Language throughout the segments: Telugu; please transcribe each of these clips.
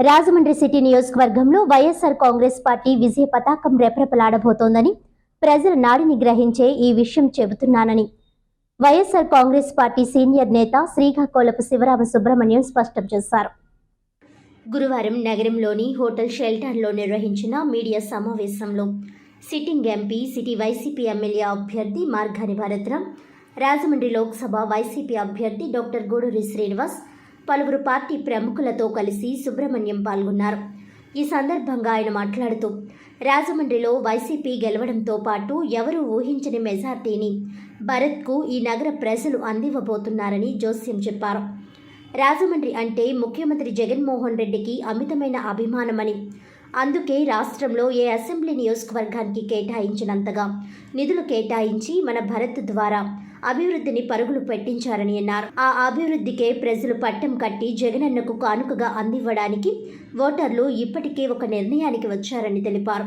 రాజమండ్రి సిటీ నియోజకవర్గంలో వైఎస్ఆర్ కాంగ్రెస్ పార్టీ విజయ పతాకం రెపరెపలాడబోతోందని ప్రజల నాడిని గ్రహించే ఈ విషయం చెబుతున్నానని. వైఎస్ఆర్ కాంగ్రెస్ పార్టీ సీనియర్ నేత శ్రీకాకుళపు శివరామ సుబ్రహ్మణ్యం స్పష్టం చేశారు. గురువారం నగరంలోని హోటల్ షెల్టర్లో నిర్వహించిన మీడియా సమావేశంలో sitting MP city YCP MLA అభ్యర్థి మార్గాని భరత్రాం రాజమండ్రి లోక్సభ వైసీపీ అభ్యర్థి డాక్టర్ గూడూరి శ్రీనివాస్ పలువురు పార్టీ ప్రముఖులతో కలిసి సుబ్రహ్మణ్యం పాల్గొన్నారు. ఈ సందర్భంగా ఆయన మాట్లాడుతూ రాజమండ్రిలో వైసీపీ గెలవడంతో పాటు ఎవరూ ఊహించని మెజార్టీని భరత్కు ఈ నగర ప్రజలు అందివ్వబోతున్నారని జోస్యం చెప్పారు. రాజమండ్రి అంటే ముఖ్యమంత్రి జగన్మోహన్ రెడ్డికి అమితమైన అభిమానమని అందుకే రాష్ట్రంలో ఏ అసెంబ్లీ నియోజకవర్గానికి కేటాయించినంతగా నిధులు కేటాయించి మన భరత్ ద్వారా అభివృద్ధిని పరుగులు పెట్టించారని అన్నారు. ఆ అభివృద్ధికే ప్రజలు పట్టం కట్టి జగనన్నకు కానుకగా అందివ్వడానికి ఓటర్లు ఇప్పటికే ఒక నిర్ణయానికి వచ్చారని తెలిపారు.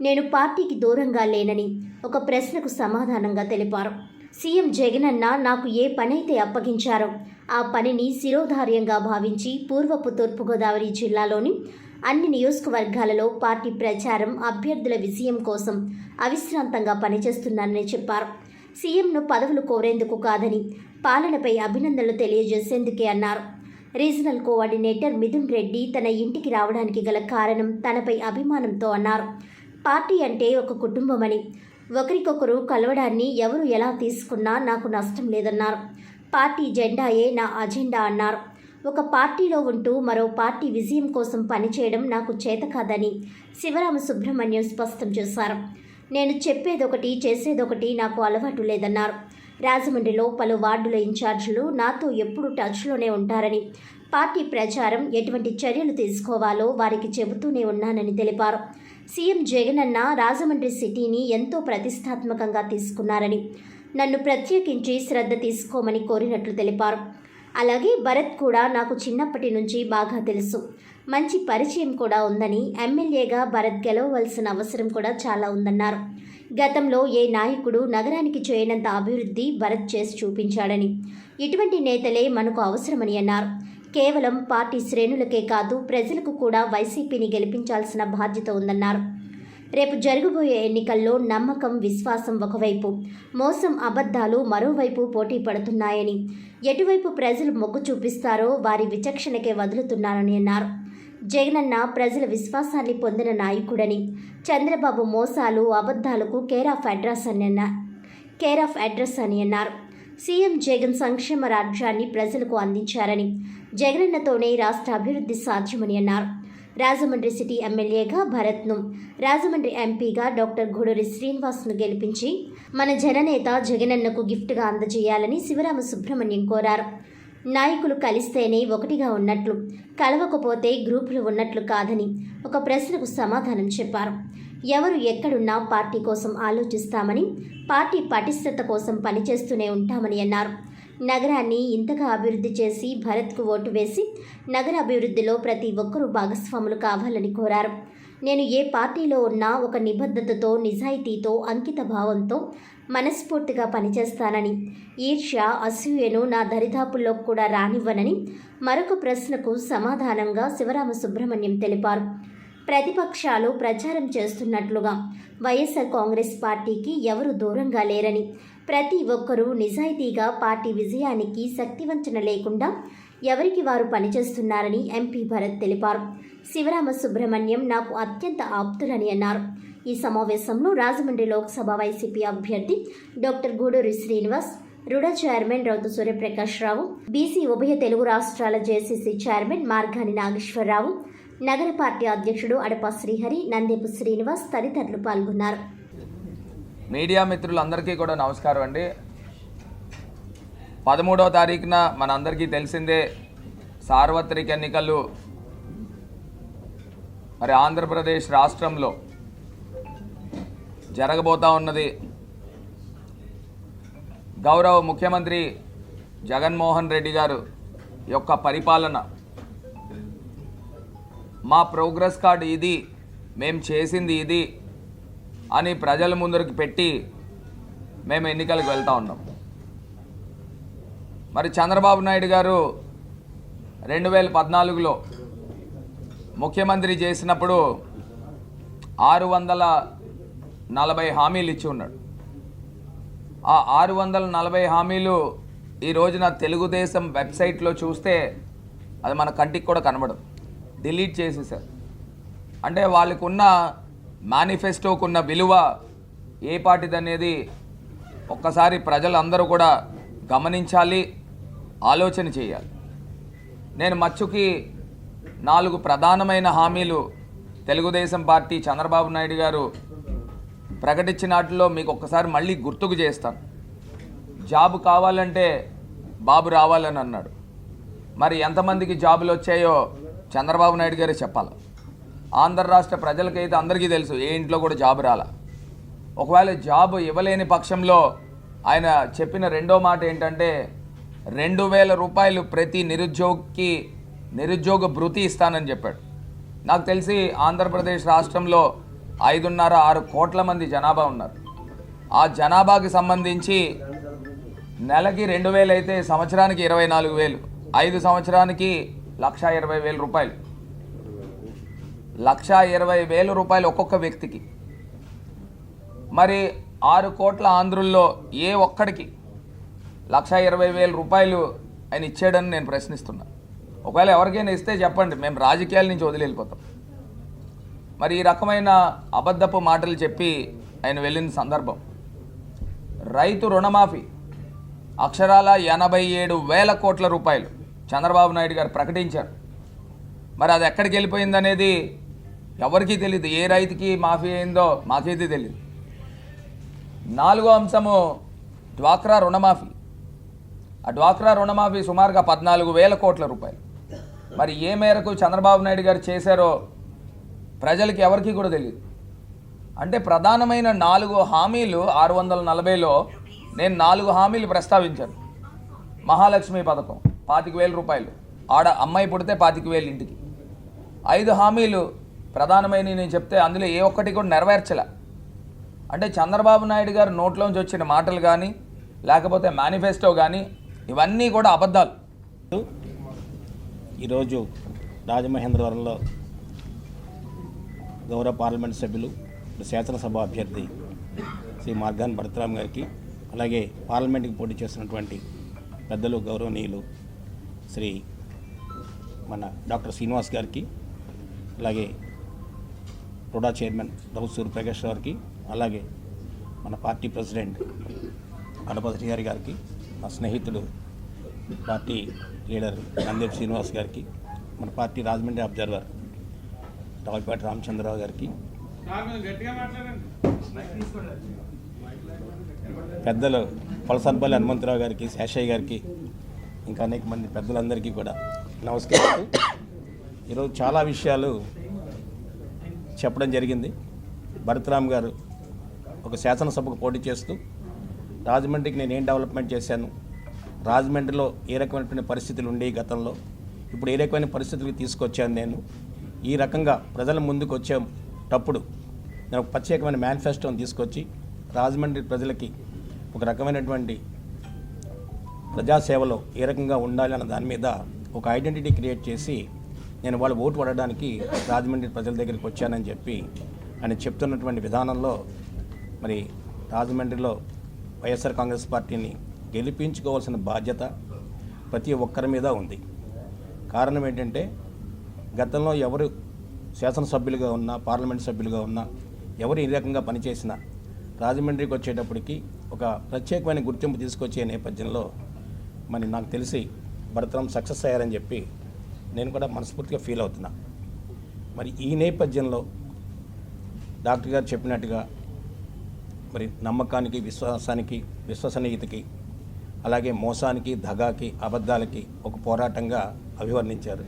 నేను పార్టీకి దూరంగా లేనని ఒక ప్రశ్నకు సమాధానంగా తెలిపారు. సీఎం జగనన్న నాకు ఏ పనైతే అప్పగించారో ఆ పనిని శిరోధార్యంగా భావించి పూర్వపు తూర్పుగోదావరి జిల్లాలోని అన్ని నియోజకవర్గాలలో పార్టీ ప్రచారం అభ్యర్థుల విజయం కోసం అవిశ్రాంతంగా పనిచేస్తున్నానని చెప్పారు. సీఎంను పదవులు కోరేందుకు కాదని పాలనపై అభినందనలు తెలియజేసేందుకే అన్నారు. రీజనల్ కోఆర్డినేటర్ మిథున్ రెడ్డి తన ఇంటికి రావడానికి గల కారణం తనపై అభిమానంతో అన్నారు. పార్టీ అంటే ఒక కుటుంబమని ఒకరికొకరు కలవడాన్ని ఎవరు ఎలా తీసుకున్నా నాకు నష్టం లేదన్నారు. పార్టీ జెండాయే నా అజెండా అన్నారు. ఒక పార్టీలో ఉంటూ మరో పార్టీ విజయం కోసం పనిచేయడం నాకు చేత కాదని శివరామ సుబ్రహ్మణ్యం స్పష్టం చేశారు. నేను చెప్పేదొకటి చేసేదొకటి నాకు అలవాటు లేదన్నారు. రాజమండ్రిలో పలు వార్డుల ఇన్ఛార్జీలు నాతో ఎప్పుడు టచ్లోనే ఉంటారని పార్టీ ప్రచారం ఎటువంటి చర్యలు తీసుకోవాలో వారికి చెబుతూనే ఉన్నానని తెలిపారు. సీఎం జగనన్న రాజమండ్రి సిటీని ఎంతో ప్రతిష్టాత్మకంగా తీసుకున్నారని నన్ను ప్రత్యేకించి శ్రద్ధ తీసుకోమని కోరినట్లు తెలిపారు. అలాగే భరత్ కూడా నాకు చిన్నప్పటి నుంచి బాగా తెలుసు. మంచి పరిచయం కూడా ఉందని ఎమ్మెల్యేగా భరత్ గెలవలసిన అవసరం కూడా చాలా ఉందన్నారు. గతంలో ఏ నాయకుడు నగరానికి చేయనంత అభివృద్ధి భరత్ చేసి చూపించాడని. ఇటువంటి నేతలే మనకు అవసరమని అన్నారు. కేవలం పార్టీ శ్రేణులకే కాదు ప్రజలకు కూడా వైసీపీని గెలిపించాల్సిన బాధ్యత ఉందన్నారు. రేపు జరగబోయే ఎన్నికల్లో నమ్మకం విశ్వాసం ఒకవైపు మోసం అబద్ధాలు మరోవైపు పోటీ పడుతున్నాయని ఎటువైపు ప్రజలు మొగ్గు చూపిస్తారో వారి విచక్షణకే వదులుతున్నారని అన్నారు. జగనన్న ప్రజల విశ్వాసాన్ని పొందిన నాయకుడని చంద్రబాబు మోసాలు అబద్ధాలకు కేర్ ఆఫ్ అడ్రస్ అని అన్నారు. కేర్ ఆఫ్ అడ్రస్ అని అన్నారు. సీఎం జగన్ సంక్షేమ రాజ్యాన్ని ప్రజలకు అందించారని జగనన్నతోనే రాష్ట్ర అభివృద్ధి సాధ్యమని అన్నారు. రాజమండ్రి సిటీ ఎమ్మెల్యేగా భరత్ను రాజమండ్రి ఎంపీగా డాక్టర్ గూడూరి శ్రీనివాస్ను గెలిపించి మన జననేత జగనన్నకు గిఫ్ట్గా అందజేయాలని శివరామ సుబ్రహ్మణ్యం కోరారు. నాయకులు కలిస్తేనే ఒకటిగా ఉన్నట్లు కలవకపోతే గ్రూపులు ఉన్నట్లు కాదని ఒక ప్రశ్నకు సమాధానం చెప్పారు. ఎవరు ఎక్కడున్నా పార్టీ కోసం ఆలోచిస్తామని పార్టీ పటిష్టత కోసం పనిచేస్తూనే ఉంటామని అన్నారు. నగరాన్ని ఇంతగా అభివృద్ధి చేసి భరత్కు ఓటు వేసి నగర అభివృద్ధిలో ప్రతి ఒక్కరూ భాగస్వాములు కావాలని కోరారు. నేను ఏ పార్టీలో ఉన్నా ఒక నిబద్ధతతో నిజాయితీతో అంకిత భావంతో మనస్ఫూర్తిగా పనిచేస్తానని ఈర్ష్య అసూయను నా దరిదాపుల్లో కూడా రానివ్వనని మరొక ప్రశ్నకు సమాధానంగా శివరామ సుబ్రహ్మణ్యం తెలిపారు. ప్రతిపక్షాలు ప్రచారం చేస్తున్నట్లుగా వైఎస్ఆర్ కాంగ్రెస్ పార్టీకి ఎవరు దూరంగా లేరని ప్రతి ఒక్కరూ నిజాయితీగా పార్టీ విజయానికి శక్తివంచన లేకుండా ఎవరికి వారు పనిచేస్తున్నారని ఎంపీ భరత్ తెలిపారు. శివరామ సుబ్రహ్మణ్యం నాకు అత్యంత ఆప్తులని అన్నారు. ఈ సమావేశంలో రాజమండ్రి లోక్సభ వైసీపీ అభ్యర్థి doctor Guduri Srinivas RUDA chairman Rautu Suryaprakash Rao BC ఉభయ తెలుగు రాష్ట్రాల జేసీసీ చైర్మన్ మార్గాని నాగేశ్వరరావు నగర పార్టీ అధ్యక్షుడు అడప శ్రీహరి నందేపు శ్రీనివాస్ తదితరులు పాల్గొన్నారు. మీడియా మిత్రులందరికీ కూడా నమస్కారం అండి. పదమూడవ తారీఖున మనందరికీ తెలిసిందే సార్వత్రిక ఎన్నికలు. మరి ఆంధ్రప్రదేశ్ రాష్ట్రంలో జరగబోతా ఉన్నది. గౌరవ ముఖ్యమంత్రి జగన్మోహన్ రెడ్డి గారు యొక్క పరిపాలన. మా ప్రోగ్రెస్ కార్డు ఇది మేము చేసింది ఇది అని ప్రజల ముందరికి పెట్టి మేము ఎన్నికలకు వెళ్తూ ఉన్నాం. మరి చంద్రబాబు నాయుడు గారు రెండు వేల పద్నాలుగులో ముఖ్యమంత్రి చేసినప్పుడు ఆరు వందల నలభై హామీలు ఇచ్చి ఉన్నాడు. ఆ ఆరు వందల నలభై హామీలు ఈ రోజున తెలుగుదేశం వెబ్సైట్లో చూస్తే అది మన కంటికి కూడా కనబడదు. డిలీట్ చేసేసారు. అంటే వాళ్ళకున్న ఉన్న మేనిఫెస్టోకు ఉన్న విలువ ఏ పార్టీది అనేది ఒక్కసారి ప్రజలందరూ కూడా గమనించాలి ఆలోచన చేయాలి. నేను మచ్చుకి నాలుగు ప్రధానమైన హామీలు తెలుగుదేశం పార్టీ చంద్రబాబు నాయుడు గారు ప్రకటించినటిలో మీకు ఒక్కసారి మళ్ళీ గుర్తుకు చేస్తాను. జాబ్ కావాలంటే బాబు రావాలని అన్నాడు. మరి ఎంతమందికి జాబులు వచ్చాయో చంద్రబాబు నాయుడు గారే చెప్పాలి. ఆంధ్ర రాష్ట్ర ప్రజలకైతే అందరికీ తెలుసు ఏ ఇంట్లో కూడా జాబ్ రాల. ఒకవేళ జాబ్ ఇవ్వలేని పక్షంలో ఆయన చెప్పిన రెండో మాట ఏంటంటే రెండు వేల రూపాయలు ప్రతి నిరుద్యోగికి నిరుద్యోగ భృతి ఇస్తానని చెప్పాడు. నాకు తెలిసి ఆంధ్రప్రదేశ్ రాష్ట్రంలో ఐదున్నర ఆరు కోట్ల మంది జనాభా ఉన్నారు. ఆ జనాభాకి సంబంధించి నెలకి రెండు వేలు అయితే సంవత్సరానికి ఇరవై నాలుగు వేలు ఐదు సంవత్సరానికి లక్ష ఇరవై వేల రూపాయలు. లక్ష ఇరవై వేల రూపాయలు ఒక్కొక్క వ్యక్తికి. మరి ఆరు కోట్ల ఆంధ్రుల్లో ఏ ఒక్కడికి లక్ష ఇరవై వేల రూపాయలు ఆయన ఇచ్చాడని నేను ప్రశ్నిస్తున్నాను ఒకవేళ ఎవరికైనా ఇస్తే చెప్పండి మేము రాజకీయాల నుంచి వదిలిపోతాం మరి ఈ రకమైన అబద్ధపు మాటలు చెప్పి ఆయన వెళ్ళిన సందర్భం. రైతు రుణమాఫీ అక్షరాల ఎనభై ఏడు వేల కోట్ల రూపాయలు చంద్రబాబు నాయుడు గారు ప్రకటించారు. మరి అది ఎక్కడికి వెళ్ళిపోయిందనేది ఎవరికీ తెలియదు ఏ రైతుకి మాఫీ అయిందో మాకైతే తెలియదు నాలుగో అంశము డ్వాక్రా రుణమాఫీ. ఆ డ్వాక్రా రుణమాఫీ సుమారుగా పద్నాలుగు వేల కోట్ల రూపాయలు. మరి ఏ మేరకు చంద్రబాబు నాయుడు గారు చేశారో ప్రజలకి ఎవరికీ కూడా తెలియదు అంటే ప్రధానమైన నాలుగు హామీలు ఆరు వందల నలభైలో నేను నాలుగు హామీలు ప్రస్తావించాను. మహాలక్ష్మి పథకం పాతిక వేల రూపాయలు. ఆడ అమ్మాయి పుడితే పాతిక వేలు ఇంటికి. ఐదు హామీలు ప్రధానమైన నేను చెప్తే అందులో ఏ ఒక్కటి కూడా నెరవేర్చలే. అంటే చంద్రబాబు నాయుడు గారు నోట్లోంచి వచ్చిన మాటలు కానీ లేకపోతే మేనిఫెస్టో కానీ ఇవన్నీ కూడా అబద్ధాలు. ఈరోజు రాజమహేంద్రవరంలో గౌరవ పార్లమెంట్ సభ్యులు శాసనసభ అభ్యర్థి శ్రీ మార్గాన్ భరతరామ్ గారికి అలాగే పార్లమెంట్కి పోటీ చేస్తున్నటువంటి పెద్దలు గౌరవనీయులు శ్రీ మన డాక్టర్ శ్రీనివాస్ గారికి అలాగే టోడా చైర్మన్ దౌసూరు ప్రకాష్ గారికి అలాగే మన పార్టీ ప్రెసిడెంట్ గణపతి గారి గారికి మా స్నేహితుడు పార్టీ లీడర్ నందేప్ శ్రీనివాస్ గారికి మన పార్టీ రాజమండ్రి అబ్జర్వర్ రావులపేట రామచంద్రరావు గారికి. పెద్దలు పలసన్పల్లి హనుమంతరావు గారికి శేషయ్య గారికి ఇంకా అనేక మంది పెద్దలందరికీ కూడా నమస్కరిస్తూ ఈరోజు చాలా విషయాలు చెప్పడం జరిగింది. భరతరామ్ గారు ఒక శాసనసభకు పోటీ చేస్తూ రాజమండ్రికి నేను ఏం డెవలప్మెంట్ చేశాను? రాజమండ్రిలో ఏ రకమైనటువంటి పరిస్థితులు ఉండే గతంలో? ఇప్పుడు ఏ రకమైన పరిస్థితులకు తీసుకొచ్చాను నేను? ఈ రకంగా ప్రజల ముందుకు వచ్చేటప్పుడు నేను ఒక ప్రత్యేకమైన మేనిఫెస్టోని తీసుకొచ్చి రాజమండ్రి ప్రజలకి ఒక రకమైనటువంటి ప్రజాసేవలో ఏ రకంగా ఉండాలి అన్న దాని మీద ఒక ఐడెంటిటీ క్రియేట్ చేసి నేను వాళ్ళు ఓటు పడడానికి రాజమండ్రి ప్రజల దగ్గరికి వచ్చానని చెప్పి ఆయన చెప్తున్నటువంటి విధానంలో మరి రాజమండ్రిలో వైఎస్ఆర్ కాంగ్రెస్ పార్టీని గెలిపించుకోవాల్సిన బాధ్యత ప్రతి ఒక్కరి మీద ఉంది. కారణం ఏంటంటే గతంలో ఎవరు శాసనసభ్యులుగా ఉన్నా పార్లమెంట్ సభ్యులుగా ఉన్నా ఎవరు ఈ రకంగా పనిచేసినా రాజమండ్రికి వచ్చేటప్పటికి ఒక ప్రత్యేకమైన గుర్తింపు తీసుకొచ్చే నేపథ్యంలో మరి నాకు తెలిసి భరతరం సక్సెస్ అయ్యారని చెప్పి నేను కూడా మనస్ఫూర్తిగా ఫీల్ అవుతున్నా. మరి ఈ నేపథ్యంలో డాక్టర్ గారు చెప్పినట్టుగా మరి నమ్మకానికి విశ్వాసానికి విశ్వసనీయతకి అలాగే మోసానికి దగాకి అబద్ధాలకి ఒక పోరాటంగా అభివర్ణించారు.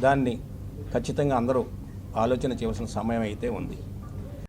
దాన్ని ఖచ్చితంగా అందరూ ఆలోచన చేయవలసిన సమయం అయితే ఉంది.